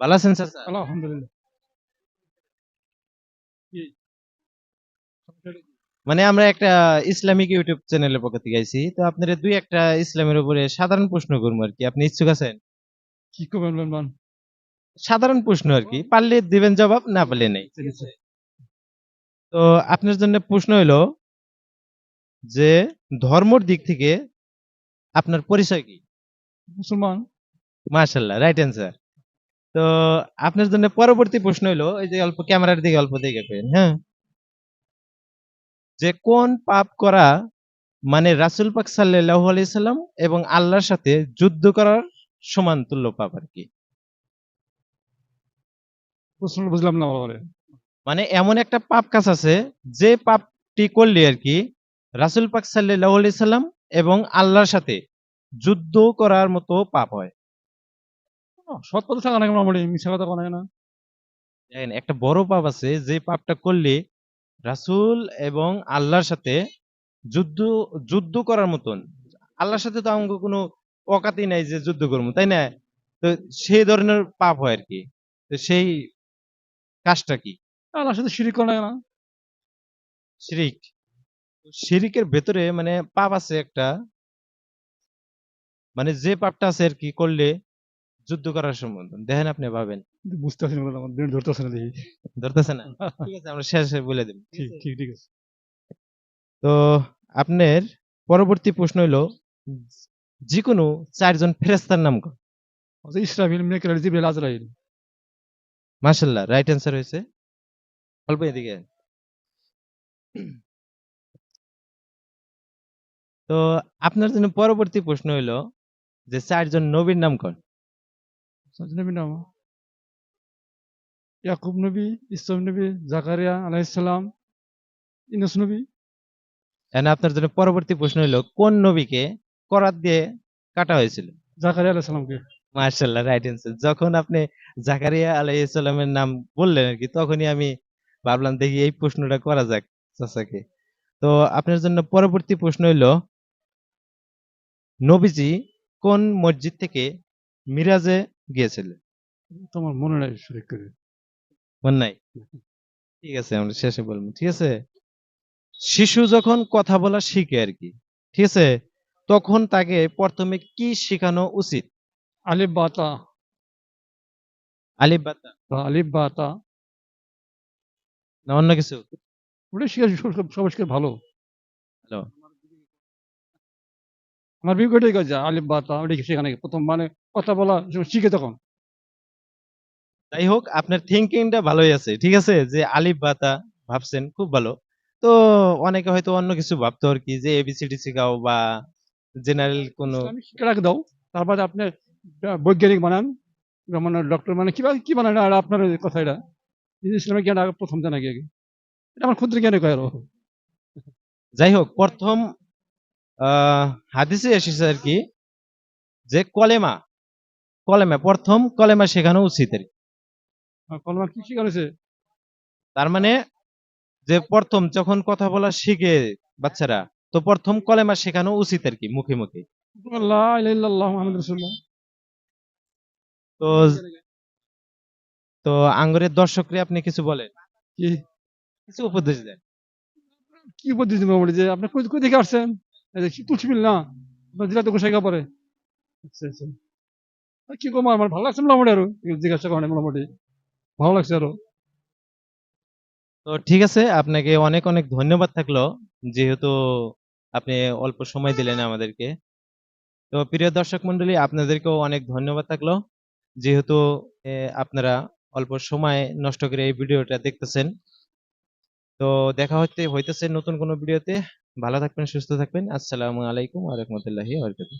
ভালো আছেন চাচা আলহামদুলিল্লাহ। মানে আমরা একটা ইসলামিক ইউটিউব চ্যানেলের পক্ষ থেকে আইছি তো আপনারা দুই একটা ইসলামের উপরে সাধারণ প্রশ্ন করব আর কি। আপনি ইচ্ছুক আছেন? কি করবেন বলবেন সাধারণ প্রশ্ন আর কি পারলে দিবেন জবাব না পারলে নেই। তো আপনার জন্য প্রশ্ন হলো যে ধর্মর দিক থেকে আপনার পরিচয় কি? মুসলমান। মার্শাল্লাহ রাইট অ্যান্সার তো আপনার জন্য পরবর্তী প্রশ্ন হলো এই যে অল্প ক্যামেরার দিকে অল্প দিকে পেন হ্যাঁ? যে কোন পাপ করা মানে রাসুল পাক সাল্লাহ আলাইসাল্লাম এবং আল্লাহর সাথে যুদ্ধ করার সমান তুল্য পাপ আর কি? প্রশ্ন বুঝলাম না মানে এমন একটা পাপ কাজ আছে যে পাপটি করলে আর কি রাসুল পাক সাল্লাহ আলাইসাল্লাম এবং আল্লাহর সাথে যুদ্ধ করার মতো পাপ হয়। সৎ পথে থাকা না মোটামুটি মিশা কথা কোনো দেখেন একটা বড় পাপ আছে যে পাপটা করলে রাসূল এবং আল্লাহর সাথে যুদ্ধ যুদ্ধ করার মতন। আল্লাহর সাথে তো আমাকে কোনো অকাতি নাই যে যুদ্ধ করব তাই না? তো সেই ধরনের পাপ হয় আর কি তো সেই কাজটা কি? আল্লাহর সাথে শিরিক করে না। শিরিক। শিরিকের ভেতরে মানে পাপ আছে একটা। মানে যে পাপটা আছে আর কি করলে যুদ্ধ করার সম্বন্ধ। দেখেন আপনি ভাবেন। বুঝতে পারছি না আমার ব্রেন ধরতে পারছে না দেখি। ধরতেছে না? ঠিক আছে আমরা শেষে বলে দেব ঠিক ঠিক ঠিক আছে। তো আপনার পরবর্তী প্রশ্ন হইল যে কোনো চারজন ফেরেস্তার নাম কর আচ্ছা ইসরাফিল মিনাকিল জিবরাইল আজরাইল। মার্শাল্লাহ রাইট অ্যান্সার হয়েছে। অল্প এদিকে। তো আপনার জন্য পরবর্তী প্রশ্ন হইল যে চারজন নবীর নাম কর নাম ইয়াকুব নবী ইসলাম নবী জাকারিয়া আলাইহিসসালাম ইনুস নবী আপনার জন্য পরবর্তী প্রশ্ন হইল কোন নবীকে করাত দিয়ে কাটা হয়েছিল? জাকারিয়া আলাইহিসসালামকে মার্শাল্লাহ রাইট অ্যান্সার যখন আপনি জাকারিয়া নাম বললেন আর কি তখনই আমি ভাবলাম দেখি এই প্রশ্নটা করা যাক চাচাকে। তো আপনার জন্য পরবর্তী প্রশ্ন হইল নবীজি কোন মসজিদ থেকে মিরাজে গিয়েছিলেন। তোমার মনে নাই শরীর করে মনে নাই? ঠিক আছে আমরা শেষে বলব ঠিক আছে? শিশু যখন কথা বলা শিখে আর কি ঠিক আছে? তখন তাকে প্রথমে কি শেখানো উচিত? আলিফ বাতা আলিফ বাতা আলিফ বাতা না অন্য কিছু? ওটা শিখে সবাই ভালো। হ্যালো? আমার ওইটাই কাজ আলিফ বাতা ওটাই শেখানো প্রথম মানে কথা বলা শিখে তখন। যাই হোক আপনার থিঙ্কিংটা ভালোই আছে ঠিক আছে? যে আলিফ বাতা ভাবছেন খুব ভালো। তো অনেকে হয়তো অন্য কিছু ভাবতো আর কি যে এবিসিডি শেখাও বা জেনারেল কোনো দাও তারপরে আপনি বৈজ্ঞানিক বানান বা মানে ডক্টর মানে কীভাবে কি বানান আর আপনার কথা এটা। এই ইসলামিক জ্ঞান আগে প্রথম জানা গিয়ে এটা আমার ক্ষুদ্র জ্ঞানে কয় যাই হোক প্রথম হাদিসে এসেছে আর কি যে কলেমা কলেমা প্রথম কলেমা শেখানো উচিত আর কি। আর কি শিখানোছে তার মানে যে প্রথম যখন কথা বলা শিখে বাচ্চারা তো প্রথম কলেমা শেখানো উচিত আর কি মুখে মুখে। তো তো আঙ্গুরের দর্শকরে আপনি কিছু বলেন। কি? কিছু উপদেশ দেন। কি উপদেশ দিব যে আপনি কই থেকে আসছেন। না? আপনার জেলা তো গোসাইগা পরে আচ্ছা আচ্ছা। কি কম আমার? ভালো লাগছে মোটামুটি জিজ্ঞাসা করেন মোটামুটি। ভালো লাগছে আরও। তো ঠিক আছে, আপনাকে অনেক অনেক ধন্যবাদ থাকল, যেহেতু আপনি অল্প সময় দিলেন আমাদেরকে। তো প্রিয় দর্শক মন্ডলী আপনাদেরকেও অনেক ধন্যবাদ থাকল। যেহেতু আপনারা অল্প সময় নষ্ট করে এই ভিডিওটা দেখতেছেন তো দেখা হচ্ছে হইতেছে নতুন কোনো ভিডিওতে। ভালো থাকবেন সুস্থ থাকবেন। আসসালামু আলাইকুম বারাকাতুহু।